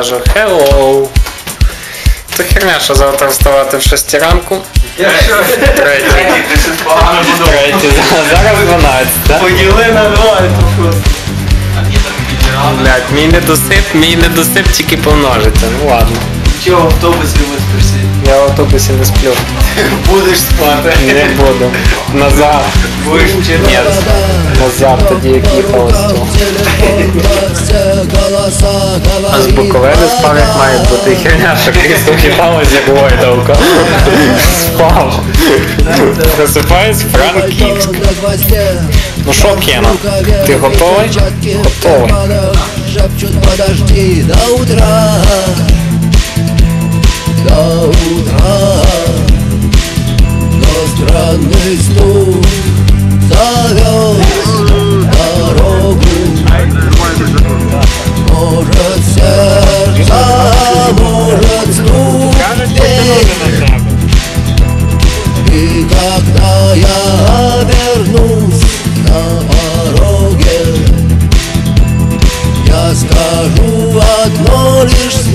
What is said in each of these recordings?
Кажу hello. То херня, що завтра вставати в 6 ранку. Третє. Погано. Третє. Зараз 12, так? Поділи на два, це. Блять, мій недосип, мій недосип тільки помножиться. Ну ладно. Чого в автобусі виспишся? Я в автобусі не сплю. Будеш спати. Не буду. Назад. Будеш вчити. Ні, назад тоді як їхав з цього. А з Буковини спав як має бути. Херня, що крісло хиталось як Войдовка. Спав. Просипаюсь, Франківськ. Ну що, Кена, ти готовий? Готовий. Шепчут, подожди до утра До утра. Но странный стук зовет дорогу. Может сердце, может стук. И когда я вернусь на пороге Я скажу одно лишь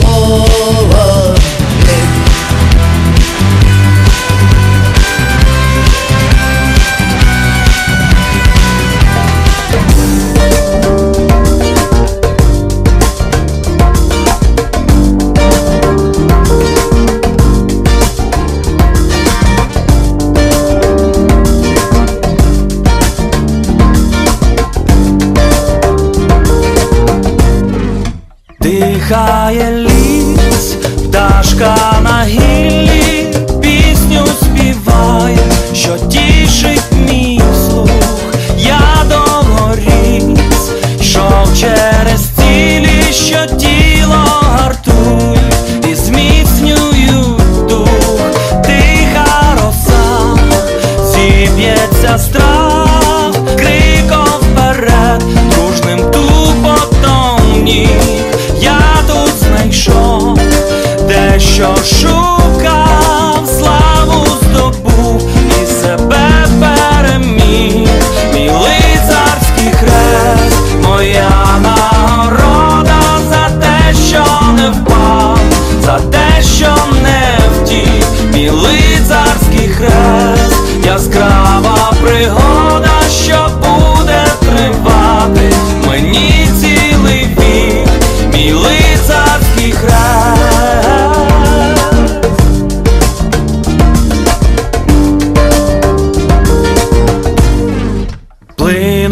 дещо шукав, славу здобув і себе переміг. Мій лицарський хрест, моя нагорода за те, що не впав, за те, що не втік, мій лицарський хрест, яскрава пригода,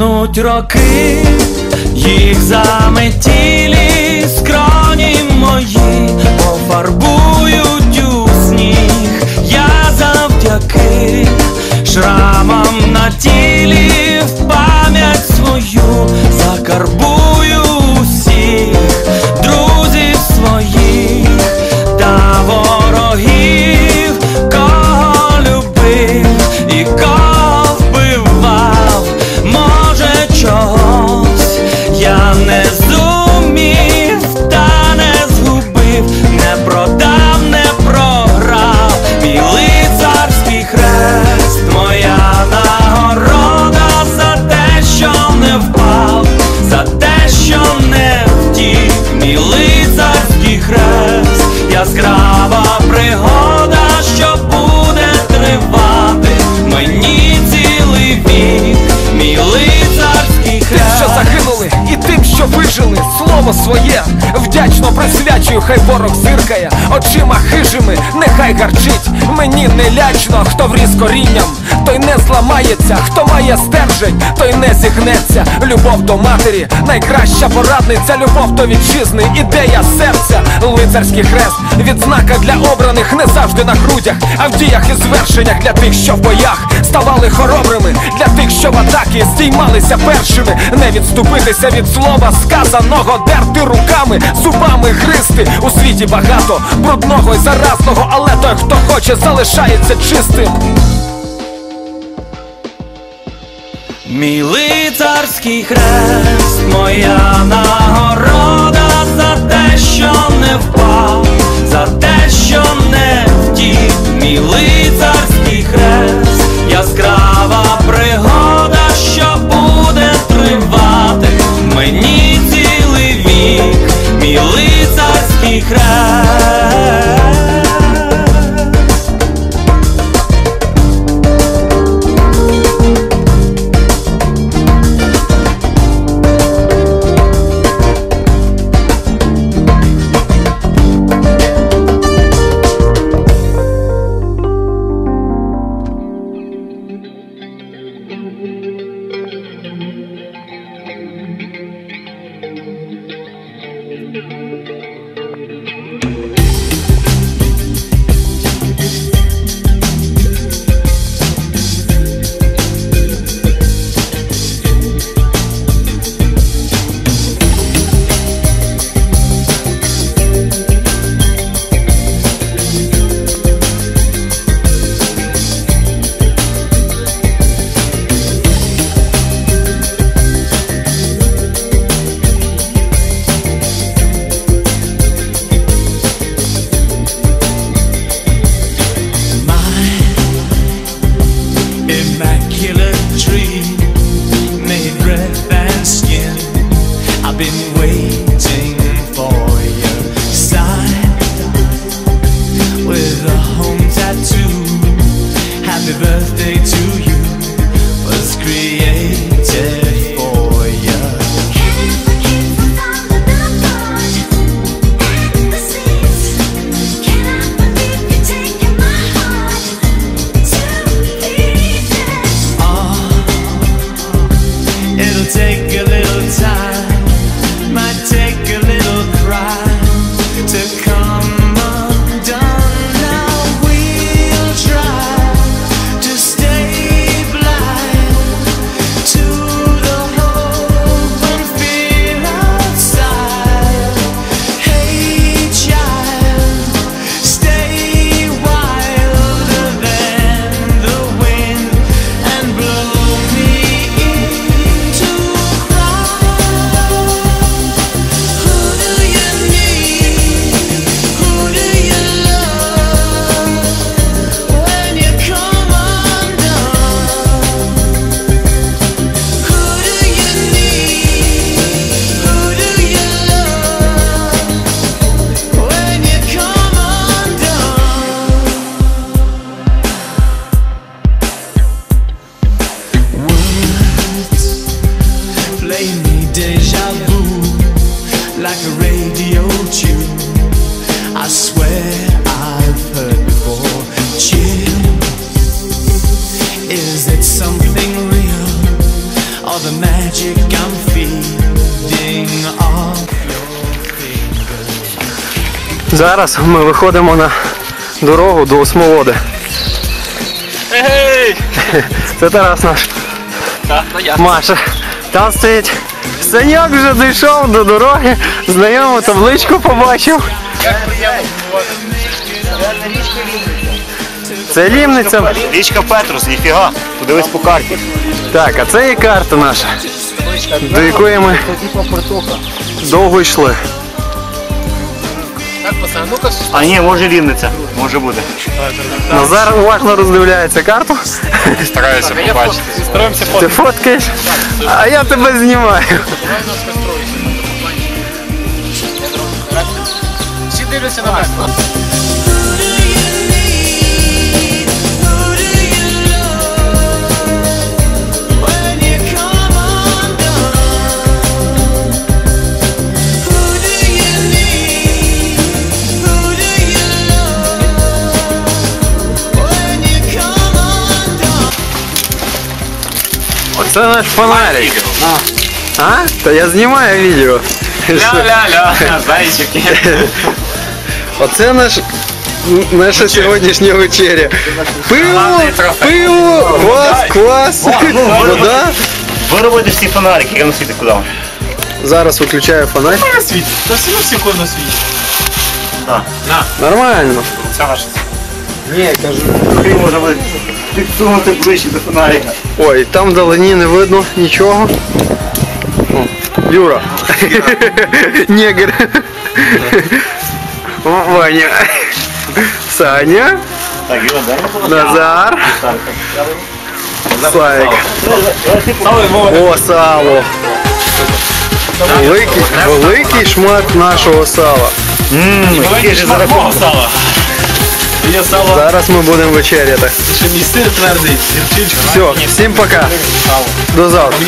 Плинуть роки, їх заметілі скроні мої пофарбують у сніг. Я завдяки шрамам на тілі в пам'ять свою закарбую усіх мій хрест хрест. що загинули, і тим, що вижили, слово своє. Вдячно присвячую, хай ворог зиркає, очима хижими, нехай гарчить. Мені не лячно, хто вріс корінням, той не зламається, хто має стержень, той не зігнеться. Любов до матері, найкраща порадниця, любов до вітчизни, ідея серця, лицарський хрест, відзнака для обраних. Не завжди на грудях, а в діях і звершеннях. Для тих, що в боях ставали хоробрими, для тих, що в атаки здіймалися першими, не відступитися від слова сказаного, дерти руками, зубами гристи. У світі багато брудного і заразного, але той, хто хоче, залишається чистим. Мій лицарський хрест, моя нагорода за те, що не впав, за те, що не втік, мій лицарський хрест, яскрава пригода, magic I'm feeding off your? Зараз ми виходимо на дорогу до Осмолоди. Це Тарас наш. Маша. Там стоїть. Саньок вже дійшов до дороги, знайому табличку побачив. Це Лімниця. Річка Петрус, ніфіга. Подивись по карті. Так, а це є карта наша, до якої ми довго йшли. А ні, може Рівниця. Може буде. Назар уважно роздивляється карту. Стараюся побачити. Ти фоткаєш, а я тебе знімаю. Всі дивляться на мене. Оце наш фонарик. А? Та я знімаю відео. Ля-ля-ля, зайчики. Оце наш. Наша сьогоднішня вечеря. Пиво, пиво, квас, квас, вода. Виробити всі фонарики, я носити куди. Зараз виключаю фонарь. Світ. Та все секунду світ. Нормально. Це ваше. Ти може буде підсунути ближче до фонарика. Ой, там вдалині не видно нічого. О, Юра. Негр. О, Ваня. Саня. Так, Іва, дай Назар. Славик. О, сало. Великий, великий шмат нашого сала. Ммм, який же зарахунок. Є сало. Зараз ми будемо вечеряти. Ще мій сир твердий. Гірчичка. Все, всім пока. До завтра.